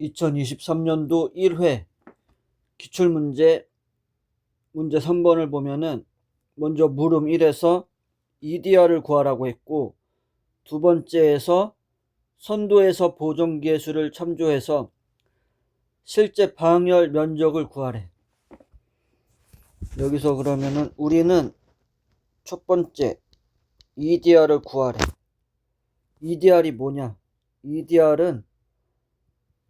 2023년도 1회 기출문제 문제 3번을 보면은 먼저 물음 1에서 EDR을 구하라고 했고 두 번째에서 선도에서 보정계수를 참조해서 실제 방열 면적을 구하래. 여기서 그러면은 우리는 첫 번째 EDR을 구하래. EDR이 뭐냐? EDR은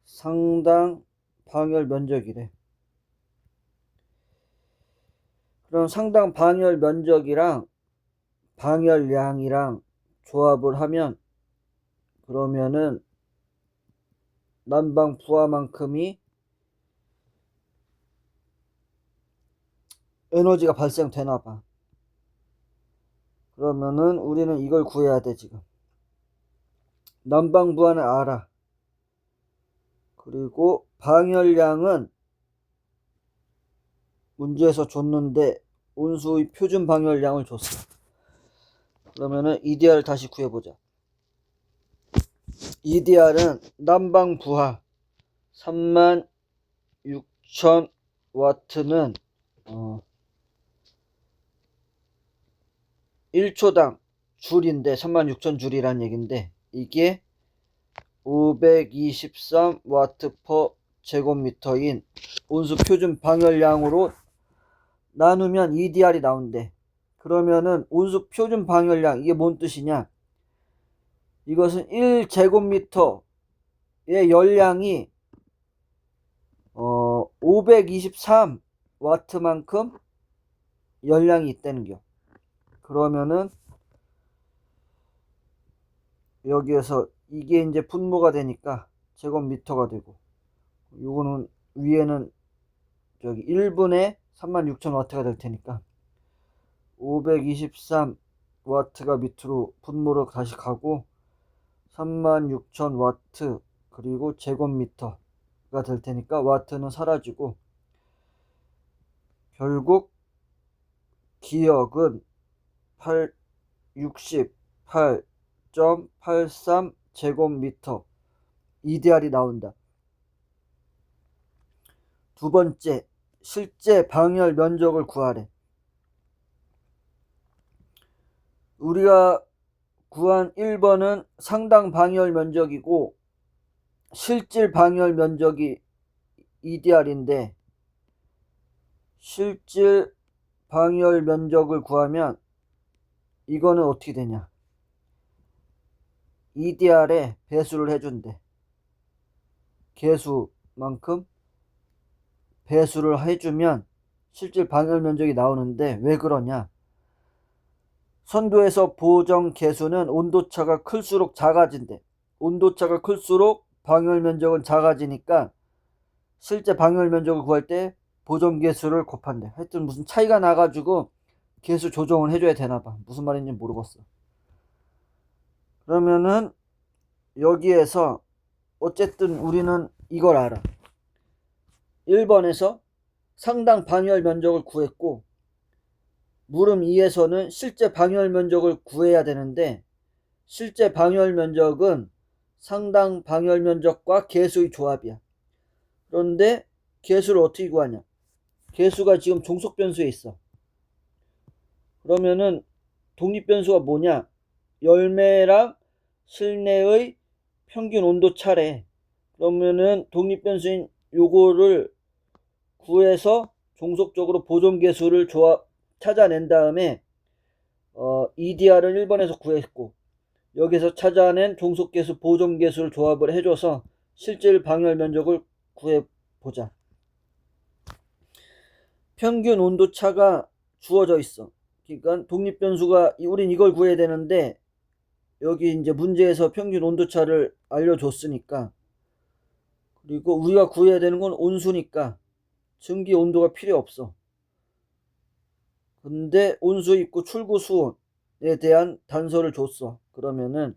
상당 방열 면적이래. 그럼 상당 방열 면적이랑 방열량이랑 조합을 하면 그러면은 난방 부하만큼이 에너지가 발생되나 봐. 그러면은 우리는 이걸 구해야 돼 지금. 난방 부하는 알아. 그리고 방열량은 문제에서 줬는데 온수의 표준 방열량을 줬어. 그러면은 EDR 다시 구해보자. EDR은 난방 부하 36,000 와트는 어 1초당 줄인데 36,000 줄이란 얘긴데 이게 523 와트 퍼 제곱미터인 온수 표준 방열량으로 나누면 EDR이 나온대. 그러면은 온수 표준 방열량 이게 뭔 뜻이냐? 이것은 1제곱미터의 열량이 어 523 와트만큼 열량이 있다는 겨. 그러면은 여기에서 이게 이제 분모가 되니까 제곱미터가 되고 요거는 위에는 저기 1분에 36,000와트가 될 테니까 523 와트가 밑으로 분모로 다시 가고 36,000 와트 그리고 제곱미터가 될 테니까 와트는 사라지고 결국 기억은 8 68.83 제곱미터 EDR이 나온다. 두 번째, 실제 방열 면적을 구하래. 우리가 구한 1번은 상당 방열 면적이고 실질 방열 면적이 EDR인데 실질 방열 면적을 구하면 이거는 어떻게 되냐? EDR에 배수를 해준대. 개수만큼 배수를 해주면 실질 방열 면적이 나오는데 왜 그러냐? 선도에서 보정 개수는 온도차가 클수록 작아진대. 온도차가 클수록 방열 면적은 작아지니까 실제 방열 면적을 구할 때 보정 개수를 곱한대. 하여튼 무슨 차이가 나가지고 개수 조정을 해줘야 되나 봐. 무슨 말인지 모르겠어. 그러면은 여기에서 어쨌든 우리는 이걸 알아. 1번에서 상당 방열 면적을 구했고 물음 2에서는 실제 방열 면적을 구해야 되는데 실제 방열 면적은 상당 방열 면적과 개수의 조합이야. 그런데 개수를 어떻게 구하냐? 개수가 지금 종속 변수에 있어. 그러면은 독립 변수가 뭐냐? 열매랑 실내의 평균 온도 차래. 그러면은 독립 변수인 요거를 구해서 종속적으로 보존 개수를 조합 찾아낸 다음에 어, EDR을 1번에서 구했고 여기서 찾아낸 종속 개수 보존 개수를 조합을 해줘서 실질 방열 면적을 구해 보자. 평균 온도 차가 주어져 있어. 그러니까 독립 변수가 우린 이걸 구해야 되는데 여기 이제 문제에서 평균 온도 차를 알려줬으니까 그리고 우리가 구해야 되는 건 온수니까 증기 온도가 필요 없어. 근데 온수 있고 출구 수온에 대한 단서를 줬어. 그러면은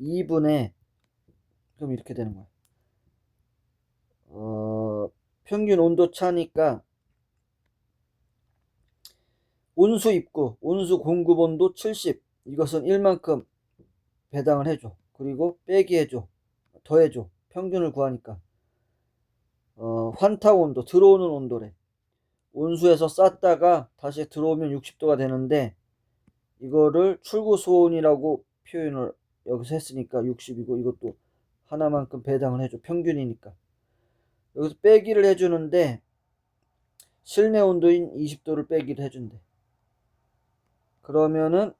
2분의 그럼 이렇게 되는 거야. 어, 평균 온도 차니까 온수 입구, 온수 공급 온도 70. 이것은 1만큼 배당을 해줘. 그리고 빼기 해줘. 더해줘. 평균을 구하니까. 어, 환타 온도, 들어오는 온도래. 온수에서 쌌다가 다시 들어오면 60도가 되는데 이거를 출구 소온이라고 표현을 여기서 했으니까 60이고 이것도 하나만큼 배당을 해줘. 평균이니까. 여기서 빼기를 해주는데 실내 온도인 20도를 빼기를 해준대. 그러면은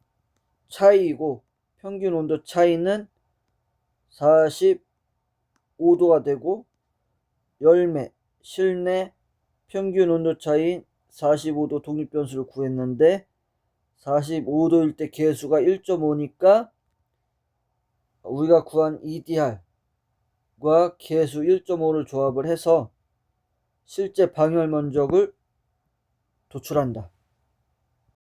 차이고 평균 온도 차이는 45도가 되고 열매 실내 평균 온도 차이인 45도 독립변수를 구했는데 45도일 때 개수가 1.5니까 우리가 구한 EDR과 개수 1.5를 조합을 해서 실제 방열 면적을 도출한다.